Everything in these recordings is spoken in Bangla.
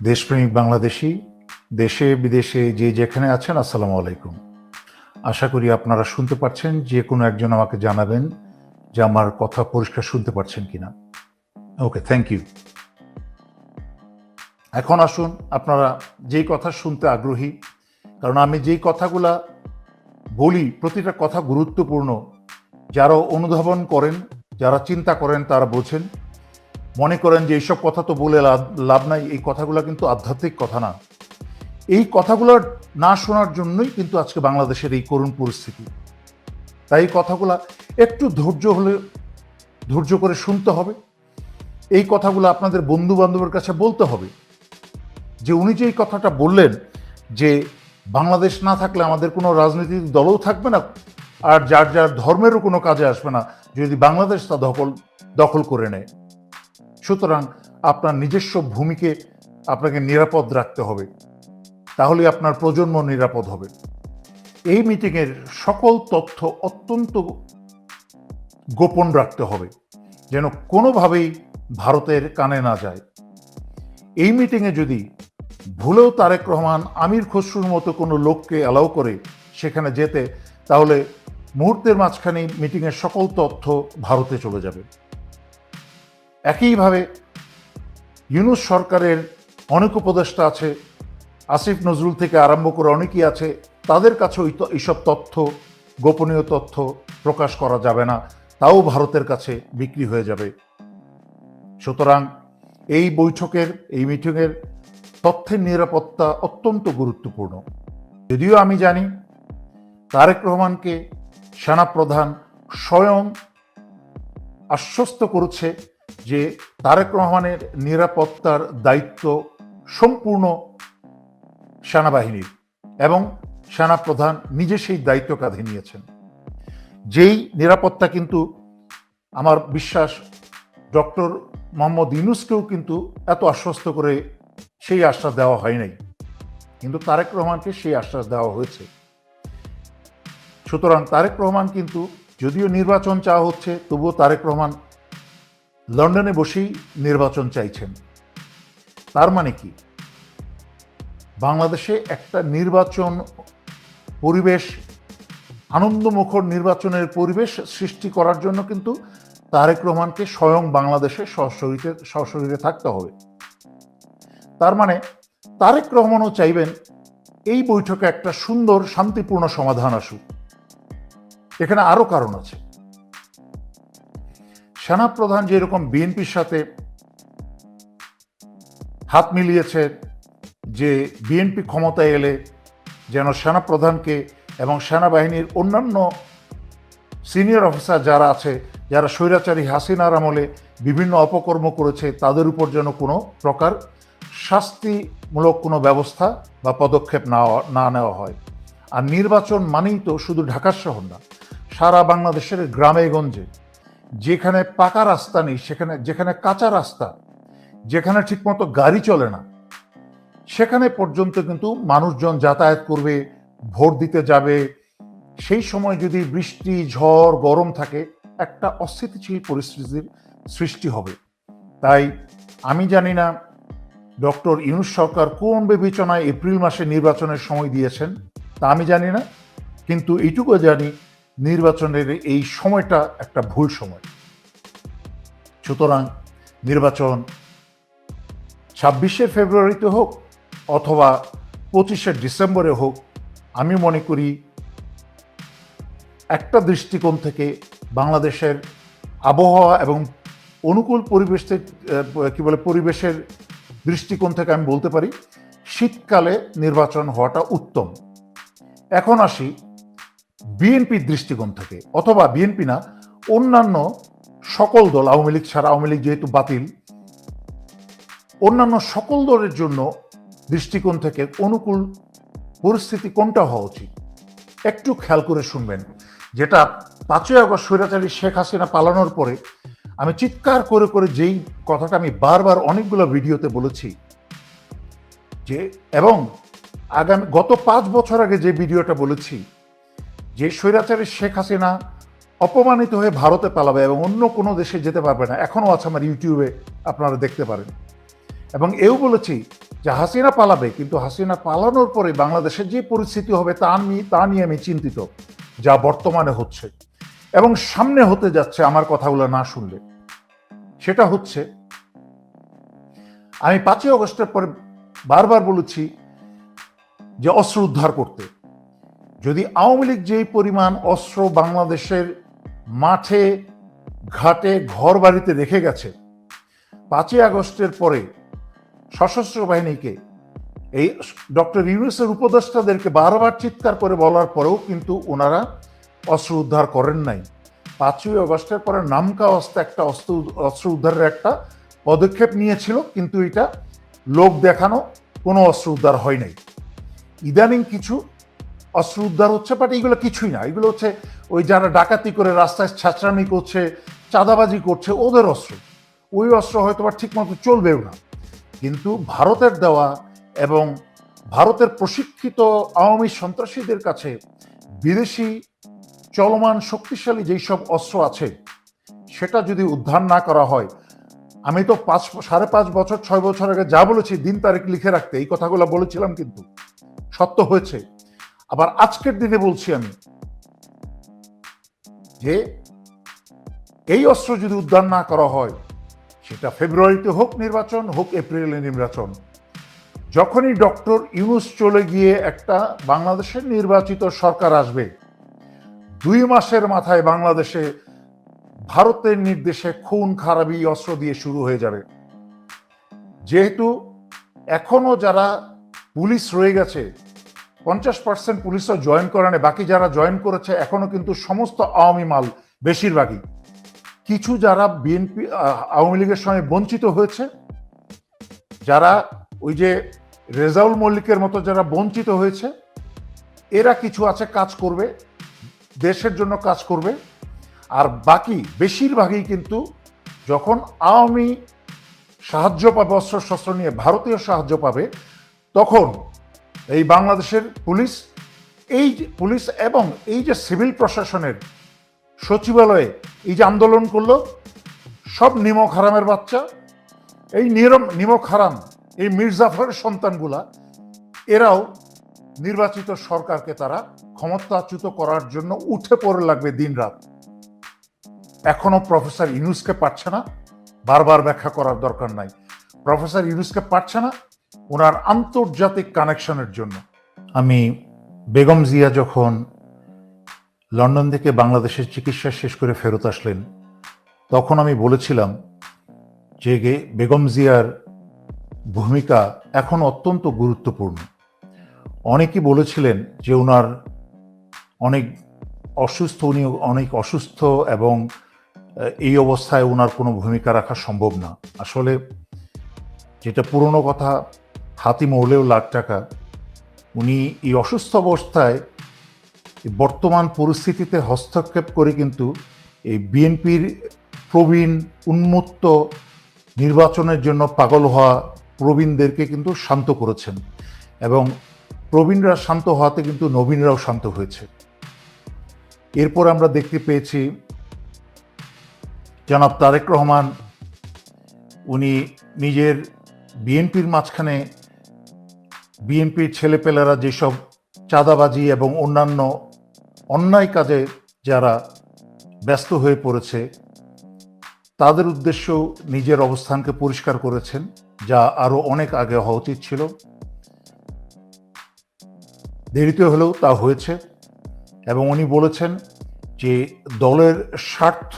দেশপ্রেমিক বাংলাদেশি, দেশে, বিদেশে যে যেখানে আছেন, আসসালামু আলাইকুম। আশা করি আপনারা শুনতে পাচ্ছেন যে কোনো একজন আমাকে জানাবেন যে আমার কথা পরিষ্কার শুনতে পাচ্ছেন কিনা। ওকে থ্যাংক ইউ এখন আসুন, আপনারা যেই কথা শুনতে আগ্রহী, কারণ আমি যেই কথাগুলা বলি, প্রতিটা কথা গুরুত্বপূর্ণ, যারা অনুধাবন করেন, যারা চিন্তা করেন, তারা বোঝেন। মনে করেন যে এইসব কথা তো বলে লাভ নাই, এই কথাগুলো কিন্তু আধ্যাত্মিক কথা না। এই কথাগুলো না শোনার জন্যই কিন্তু আজকে বাংলাদেশের এই করুণ পরিস্থিতি। তাই এই কথাগুলা একটু ধৈর্য হলে ধৈর্য করে শুনতে হবে। এই কথাগুলো আপনাদের বন্ধু বান্ধবের কাছে বলতে হবে। যে উনি যে এই কথাটা বললেন যে বাংলাদেশ না থাকলে আমাদের কোনো রাজনৈতিক দলও থাকবে না, আর যার যার ধর্মেরও কোনো কাজে আসবে না, যদি বাংলাদেশ তা দখল দখল করে নেয়। সুতরাং আপনার নিজস্ব ভূমিকে আপনাকে নিরাপদ রাখতে হবে। তাহলে আপনার প্রজন্ম নিরাপদ হবে। এই মিটিংয়ের সকল তথ্য অত্যন্ত গোপন রাখতে হবে, যেন কোনোভাবেই ভারতের কানে না যায়। এই মিটিংয়ে যদি ভুলেও তারেক রহমান, আমির খসরুর মতো কোনো লোককে অ্যালাউ করে সেখানে যেতে, তাহলে মুহূর্তের মাঝখানে মিটিংয়ের সকল তথ্য ভারতে চলে যাবে। একইভাবে ইউনুস সরকারের অনেক উপদেষ্টা আছে, আসিফ নজরুল থেকে আরম্ভ করে অনেকেই আছে, তাদের কাছে ওই এইসব তথ্য, গোপনীয় তথ্য প্রকাশ করা যাবে না, তাও ভারতের কাছে বিক্রি হয়ে যাবে। সুতরাং এই বৈঠকের, এই মিটিংয়ের তথ্যের নিরাপত্তা অত্যন্ত গুরুত্বপূর্ণ। যদিও আমি জানি তারেক রহমানকে সেনাপ্রধান স্বয়ং আশ্বস্ত করেছে যে তারেক রহমানের নিরাপত্তার দায়িত্ব সম্পূর্ণ সেনাবাহিনীর এবং সেনাপ্রধান নিজে সেই দায়িত্ব কাঁধে নিয়েছেন। যেই নিরাপত্তা কিন্তু আমার বিশ্বাস ডক্টর মোহাম্মদ ইউনুসকেও কিন্তু এত আশ্বস্ত করে সেই আশ্বাস দেওয়া হয় নাই। কিন্তু তারেক রহমানকে সেই আশ্বাস দেওয়া হয়েছে। সুতরাং তারেক রহমান কিন্তু যদিও নির্বাচন চাওয়া হচ্ছে, তবুও তারেক রহমান লন্ডনে বসেই নির্বাচন চাইছেন। তার মানে কি? বাংলাদেশে একটা নির্বাচন পরিবেশ, আনন্দমুখর নির্বাচনের পরিবেশ সৃষ্টি করার জন্য কিন্তু তারেক রহমানকে স্বয়ং বাংলাদেশে সশরীরে সশরীরে থাকতে হবে। তার মানে তারেক রহমানও চাইবেন এই বৈঠকে একটা সুন্দর, শান্তিপূর্ণ সমাধান আসুক। এখানে আরও কারণ আছে। সেনাপ্রধান যেরকম বিএনপির সাথে হাত মিলিয়েছে যে বিএনপি ক্ষমতায় এলে যেন সেনাপ্রধানকে এবং সেনাবাহিনীর অন্যান্য সিনিয়র অফিসার যারা আছে, যারা স্বৈরাচারী হাসিনার আমলে বিভিন্ন অপকর্ম করেছে, তাদের উপর যেন কোনো প্রকার শাস্তিমূলক কোনো ব্যবস্থা বা পদক্ষেপ না নেওয়া হয়। আর নির্বাচন মানেই তো শুধু ঢাকার শহর না, সারা বাংলাদেশের গ্রামে গঞ্জে যেখানে পাকা রাস্তা নেই, সেখানে, যেখানে কাঁচা রাস্তা, যেখানে ঠিকমতো গাড়ি চলে না, সেখানে পর্যন্ত কিন্তু মানুষজন যাতায়াত করবে, ভোট দিতে যাবে। সেই সময় যদি বৃষ্টি, ঝড়, গরম থাকে, একটা অস্থিতিশীল পরিস্থিতির সৃষ্টি হবে। তাই আমি জানি না ডক্টর ইউনুস সরকার কোন বিবেচনায় এপ্রিল মাসে নির্বাচনের সময় দিয়েছেন, তা আমি জানি না, কিন্তু এইটুকু জানি নির্বাচনের এই সময়টা একটা ভুল সময়। সুতরাং নির্বাচন ছাব্বিশে ফেব্রুয়ারিতে হোক অথবা পঁচিশে ডিসেম্বরে হোক আমি মনে করি একটা দৃষ্টিকোণ থেকে বাংলাদেশের আবহাওয়া এবং অনুকূল পরিবেশ আহ, বলে পরিবেশের দৃষ্টিকোণ থেকে আমি বলতে পারি শীতকালে নির্বাচন হওয়াটা উত্তম। এখন আসি বিএনপির দৃষ্টিকোণ থেকে, অথবা বিএনপি না, অন্যান্য সকল দল, আওয়ামী লীগ ছাড়া, আওয়ামী লীগ যেহেতু বাতিল, অন্যান্য সকল দলের জন্য দৃষ্টিকোণ থেকে অনুকূল পরিস্থিতি কোনটা হওয়া উচিত? একটু খেয়াল করে শুনবেন, যেটা পাঁচই আগস্ট স্বৈরাচারী শেখ হাসিনা পালানোর পরে আমি চিৎকার করে করে যেই কথাটা আমি বারবার অনেকগুলো ভিডিওতে বলেছি, যে এবং আগামী গত পাঁচ বছর আগে যে ভিডিওটা বলেছি যে স্বৈরাচারী শেখ হাসিনা অপমানিত হয়ে ভারতে পালাবে এবং অন্য কোনো দেশে যেতে পারবে না, এখনও আছে আমার ইউটিউবে, আপনারা দেখতে পারেন। এবং এও বলেছি যে হাসিনা পালাবে, কিন্তু হাসিনা পালানোর পরে বাংলাদেশের যে পরিস্থিতি হবে তা নিয়ে তা নিয়ে আমি চিন্তিত, যা বর্তমানে হচ্ছে। এবং সামনে হতে যাচ্ছে আমার কথাগুলো না শুনলে। সেটা হচ্ছে, আমি পাঁচই অগস্টের পরে বারবার বলেছি যে অস্ত্র উদ্ধার করতে। যদি আওয়ামী লীগ যেই পরিমাণ অস্ত্র বাংলাদেশের মাঠে, ঘাটে ঘর বাড়িতে রেখে গেছে, পাঁচই আগস্টের পরে সশস্ত্র বাহিনীকে, এই ডক্টর ইউনুসের উপদেষ্টাদেরকে বারবার চিৎকার করে বলার পরেও কিন্তু ওনারা অস্ত্র উদ্ধার করেন নাই। পাঁচই আগস্টের পরে নামকা অস্ত্র একটা অস্ত্র অস্ত্র উদ্ধারের একটা পদক্ষেপ নিয়েছিল, কিন্তু এটা লোক দেখানো কোনো অস্ত্র উদ্ধার হয় নাই। ইদানিং কিছু অস্ত্র উদ্ধার হচ্ছে বাট এগুলো কিছুই না। এগুলো হচ্ছে ওই যারা ডাকাতি করে রাস্তায় ছাঁচড়ামি করছে, চাঁদাবাজি করছে, ওদের অস্ত্র। ওই অস্ত্র হয়তো বা ঠিকমতো চলবেও না। কিন্তু ভারতের দেওয়া এবং ভারতের প্রশিক্ষিত আওয়ামী সন্ত্রাসীদের কাছে বিদেশি চলমান শক্তিশালী যেই সব অস্ত্র আছে, সেটা যদি উদ্ধার না করা হয়, আমি তো পাঁচ, সাড়ে পাঁচ বছর, ছয় বছর আগে যা বলেছি, দিন তারিখ লিখে রাখতে, এই কথাগুলো বলেছিলাম কিন্তু। সত্য হয়েছে। আবার আজকের দিনে বলছি আমি যে এই অস্ত্র যদি উদ্ধার না করা হয়, সেটা ফেব্রুয়ারিতে হোক নির্বাচন, হোক এপ্রিলে নির্বাচন, যখনই ডক্টর ইউনুস চলে গিয়ে একটা বাংলাদেশের নির্বাচিত সরকার আসবে, দুই মাসের মাথায় বাংলাদেশে ভারতের নির্দেশে খুন খারাপি অস্ত্র দিয়ে শুরু হয়ে যাবে। যেহেতু এখনও যারা পুলিশ রয়ে গেছে পঞ্চাশ পার্সেন্ট পুলিশও জয়েন করে নেয়। বাকি যারা জয়েন করেছে, এখনও কিন্তু সমস্ত আওয়ামী মাল বেশিরভাগই। কিছু যারা বিএনপি আওয়ামী লীগের সঙ্গে বঞ্চিত হয়েছে, যারা ওই যে রেজাউল মল্লিকের মতো যারা বঞ্চিত হয়েছে, এরা কিছু আছে, কাজ করবে, দেশের জন্য কাজ করবে। আর বাকি বেশিরভাগই কিন্তু যখন আওয়ামী সাহায্য পাবে অস্ত্র শস্ত্র নিয়ে ভারতীয় সাহায্য পাবে, তখন এই বাংলাদেশের পুলিশ, এই পুলিশ এবং এই যে সিভিল প্রশাসনের সচিবালয়ে এই যে আন্দোলন করল, সব নিমক হারামের বাচ্চা। এই নিরম, নিমক হারাম, এই মির্জাফরের সন্তানগুলা, এরাও নির্বাচিত সরকারকে তারা ক্ষমতাচ্যুত করার জন্য উঠে পড়ে লাগবে দিনরাত। এখনও প্রফেসর ইউনুসকে পারছে না, বারবার ব্যাখ্যা করার দরকার নাই। প্রফেসর ইউনুসকে পারছে না ওনার আন্তর্জাতিক কানেকশনের জন্য। আমি বেগম জিয়া যখন লন্ডন থেকে বাংলাদেশের চিকিৎসা শেষ করে ফেরত আসলেন, তখন আমি বলেছিলাম যে বেগম জিয়ার ভূমিকা এখন অত্যন্ত গুরুত্বপূর্ণ। অনেকেই বলেছিলেন যে ওনার অনেক অসুস্থ, উনি অনেক অসুস্থ এবং এই অবস্থায় ওনার কোনো ভূমিকা রাখা সম্ভব না। আসলে যেটা পুরনো কথা হাতি মহলেও লাখ টাকা, উনি এই অসুস্থ অবস্থায় বর্তমান পরিস্থিতিতে হস্তক্ষেপ করে কিন্তু এই বিএনপির প্রবীণ উন্মুক্ত নির্বাচনের জন্য পাগল হওয়া প্রবীণদেরকে কিন্তু শান্ত করেছেন এবং প্রবীণরা শান্ত হওয়াতে কিন্তু নবীনরাও শান্ত হয়েছে। এরপর আমরা দেখতে পেয়েছি জনাব তারেক রহমান, উনি নিজের বিএনপির মাঝখানে বিএনপির ছেলেপেলেরা যেসব চাঁদাবাজি এবং অন্যান্য অন্যায় কাজে যারা ব্যস্ত হয়ে পড়েছে, তাদের উদ্দেশ্য নিজের অবস্থানকে পরিষ্কার করেছেন, যা আরও অনেক আগে হওয়া উচিত ছিল। দেরিতে হলেও তা হয়েছে এবং উনি বলেছেন যে দলের স্বার্থ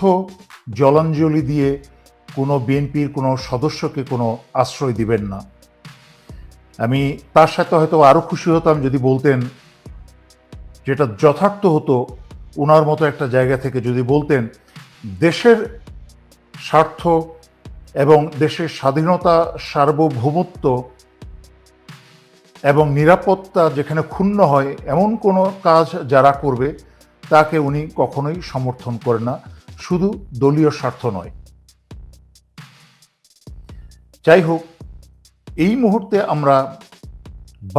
জলাঞ্জলি দিয়ে কোনো বিএনপির কোনো সদস্যকে কোনো আশ্রয় দিবেন না। আমি তার সাথে হয়তো আরও খুশি হতাম যদি বলতেন, যেটা যথার্থ হতো ওনার মতো একটা জায়গা থেকে যদি বলতেন, দেশের স্বার্থ এবং দেশের স্বাধীনতা, সার্বভৌমত্ব এবং নিরাপত্তা যেখানে ক্ষুণ্ণ হয় এমন কোনো কাজ যারা করবে, তাকে উনি কখনোই সমর্থন করেন না। শুধু দলীয় স্বার্থ নয়। যাই হোক এই মুহূর্তে আমরা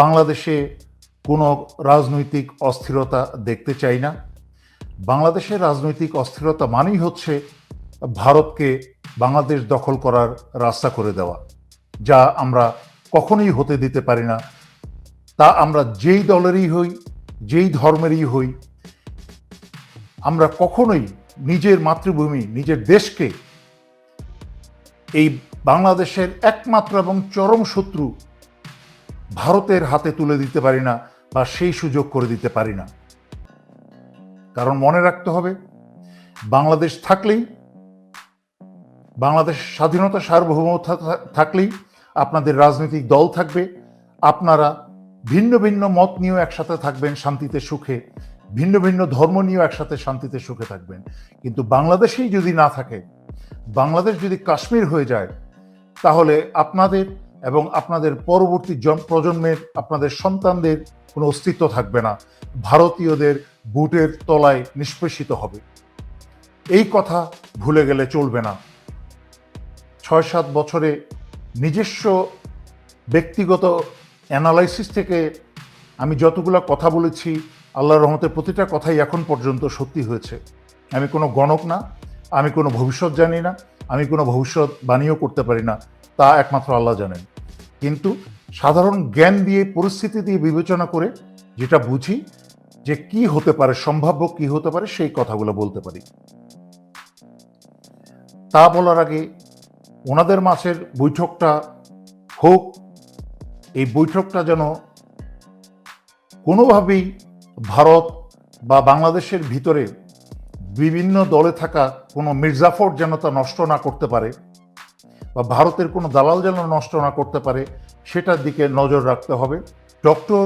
বাংলাদেশে কোনো রাজনৈতিক অস্থিরতা দেখতে চাই না। বাংলাদেশের রাজনৈতিক অস্থিরতা মানেই হচ্ছে ভারতকে বাংলাদেশ দখল করার রাস্তা করে দেওয়া, যা আমরা কখনোই হতে দিতে পারি না। তা আমরা যেই দলেরই হই, যেই ধর্মেরই হই, আমরা কখনোই নিজের মাতৃভূমি, নিজের দেশকে এই বাংলাদেশের একমাত্র এবং চরম শত্রু ভারতের হাতে তুলে দিতে পারি না বা সেই সুযোগ করে দিতে পারি না। কারণ মনে রাখতে হবে, বাংলাদেশ থাকলেই, বাংলাদেশ স্বাধীনতা সার্বভৌমতা থা- থাকলেই আপনাদের রাজনৈতিক দল থাকবে, আপনারা ভিন্ন ভিন্ন মত নিয়েও একসাথে থাকবেন শান্তিতে সুখে, ভিন্ন ভিন্ন ধর্ম নিয়েও একসাথে শান্তিতে সুখে থাকবেন। কিন্তু বাংলাদেশেই যদি না থাকে, বাংলাদেশ যদি কাশ্মীর হয়ে যায় তাহলে আপনাদের এবং আপনাদের পরবর্তী জন- প্রজন্মের আপনাদের সন্তানদের কোনো অস্তিত্ব থাকবে না। ভারতীয়দের বুটের তলায় নিষ্পেষিত হবে। এই কথা ভুলে গেলে চলবে না। ছয় সাত বছরে নিজস্ব ব্যক্তিগত অ্যানালাইসিস থেকে আমি যতগুলো কথা বলেছি, আল্লাহর রহমতের প্রতিটা কথাই এখন পর্যন্ত সত্যি হয়েছে। আমি কোনো গণক না, আমি কোনো ভবিষ্যৎ জানি না। আমি কোনো ভবিষ্যৎ বাণীও করতে পারি না, তা একমাত্র আল্লাহ জানেন। কিন্তু সাধারণ জ্ঞান দিয়ে পরিস্থিতি দিয়ে বিবেচনা করে যেটা বুঝি যে কি হতে পারে, সম্ভাব্য কি হতে পারে, সেই কথাগুলো বলতে পারি। তা বলার আগে ওনাদের মাঝের বৈঠকটা হোক, এই বৈঠকটা যেন কোনোভাবেই ভারত বা বাংলাদেশের ভিতরে বিভিন্ন দলে থাকা কোনো মির্জাফর যেন তা নষ্ট না করতে পারে বা ভারতের কোনো দালাল যেন নষ্ট না করতে পারে, সেটার দিকে নজর রাখতে হবে। ডক্টর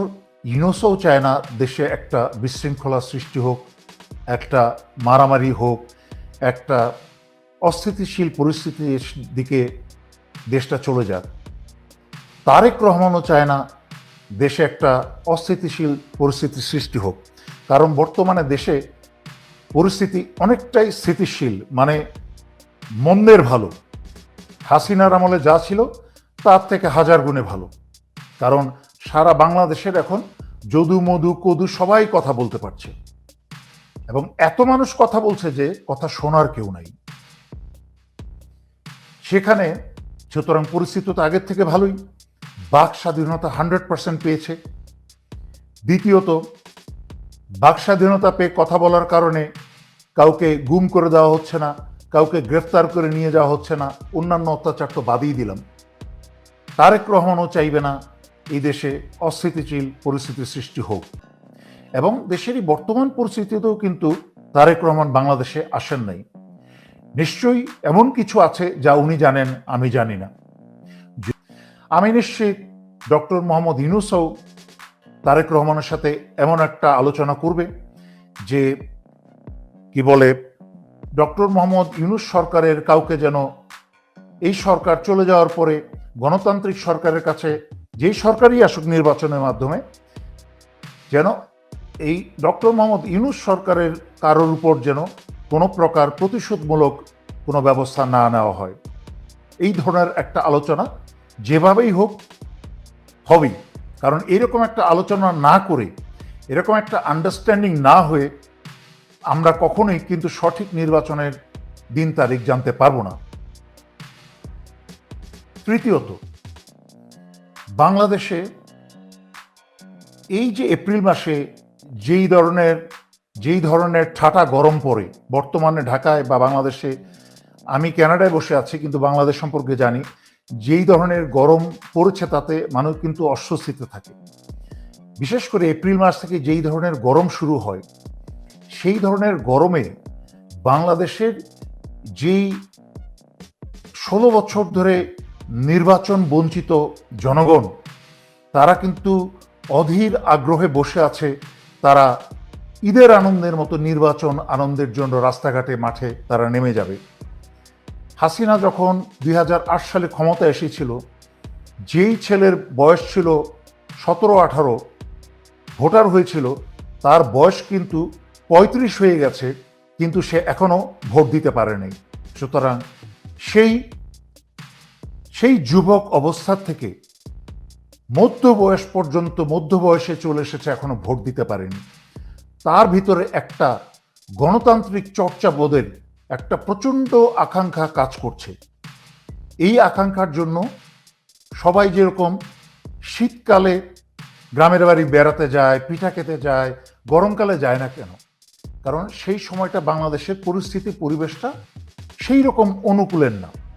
ইউনুসও চায় না দেশে একটা বিশৃঙ্খলা সৃষ্টি হোক, একটা মারামারি হোক, একটা অস্থিতিশীল পরিস্থিতির দিকে দেশটা চলে যাক। তারেক রহমানও চায় না দেশে একটা অস্থিতিশীল পরিস্থিতির সৃষ্টি হোক। কারণ বর্তমানে দেশে পরিস্থিতি অনেকটাই স্থিতিশীল মানে মন্দের ভালো। হাসিনার আমলে যা ছিল, তার থেকে হাজার গুণে ভালো। কারণ সারা বাংলাদেশের এখন যদু মধু কদু সবাই কথা বলতে পারছে। এবং এত মানুষ কথা বলছে যে কথা শোনার কেউ নাই। সেখানে সুতরাং পরিস্থিতি তো আগের থেকে ভালোই। বাক স্বাধীনতা হান্ড্রেড পার্সেন্ট পেয়েছে। দ্বিতীয়ত বাক স্বাধীনতা পেয়ে কথা বলার কারণে কাউকে গুম করে দেওয়া হচ্ছে না, কাউকে গ্রেফতার করে নিয়ে যাওয়া হচ্ছে না, অন্যান্য অত্যাচার তো বাদই দিলাম। তারেক রহমানও চাইবে না এই দেশে অস্থিতিশীল পরিস্থিতি সৃষ্টি হোক। এবং দেশেরই বর্তমান পরিস্থিতিতেও কিন্তু তারেক রহমান বাংলাদেশে আসেন নাই। নিশ্চয়ই এমন কিছু আছে যা উনি জানেন, আমি জানি না। আমি নিশ্চিত ডক্টর মোহাম্মদ ইউনুসও তারেক রহমানের সাথে এমন একটা আলোচনা করবে যে, কি বলে, ডক্টর মোহাম্মদ ইউনুস সরকারের কাউকে যেন এই সরকার চলে যাওয়ার পরে গণতান্ত্রিক সরকারের কাছে যেই সরকারই আসুক নির্বাচনের মাধ্যমে, যেন এই ডক্টর মোহাম্মদ ইউনুস সরকারের কারোর উপর যেন কোনো প্রকার প্রতিশোধমূলক কোনো ব্যবস্থা না নেওয়া হয়। এই ধরনের একটা আলোচনা যেভাবেই হোক হবেই। কারণ এরকম একটা আলোচনা না করে, এরকম একটা আন্ডারস্ট্যান্ডিং না হয়ে আমরা কখনোই কিন্তু সঠিক নির্বাচনের দিন তারিখ জানতে পারব না। তৃতীয়ত, বাংলাদেশে এই যে এপ্রিল মাসে যেই ধরনের যেই ধরনের ঠাটা গরম পড়ে, বর্তমানে ঢাকায় বা বাংলাদেশে, আমি কানাডায় বসে আছি কিন্তু বাংলাদেশ সম্পর্কে জানি যেই ধরনের গরম পড়েছে তাতে মানুষ কিন্তু অস্বস্তিতে থাকে। বিশেষ করে এপ্রিল মাস থেকে যেই ধরনের গরম শুরু হয়, সেই ধরনের গরমে বাংলাদেশের যেই ষোলো বছর ধরে নির্বাচন বঞ্চিত জনগণ, তারা কিন্তু অধীর আগ্রহে বসে আছে তারা ঈদের আনন্দের মতো নির্বাচন আনন্দের জন্য রাস্তাঘাটে, মাঠে তারা নেমে যাবে। হাসিনা যখন দুই হাজার আট সালে ক্ষমতা এসেছিল, যেই ছেলের বয়স ছিল সতেরো আঠারো, ভোটার হয়েছিল, তার বয়স কিন্তু পঁয়ত্রিশ হয়ে গেছে, কিন্তু সে এখনও ভোট দিতে পারেনি সুতরাং সেই সেই যুবক অবস্থা থেকে মধ্য বয়স পর্যন্ত মধ্য বয়সে চলে এসেছে এখনও ভোট দিতে পারেনি। তার ভিতরে একটা গণতান্ত্রিক চর্চা বোধের একটা প্রচণ্ড আকাঙ্ক্ষা কাজ করছে। এই আকাঙ্ক্ষার জন্য সবাই যেরকম শীতকালে গ্রামের বাড়ি বেড়াতে যায়, পিঠা খেতে যায়, গরমকালে যায় না কেন? কারণ সেই সময়টা বাংলাদেশের পরিস্থিতি, পরিবেশটা সেই রকম অনুকূলের না।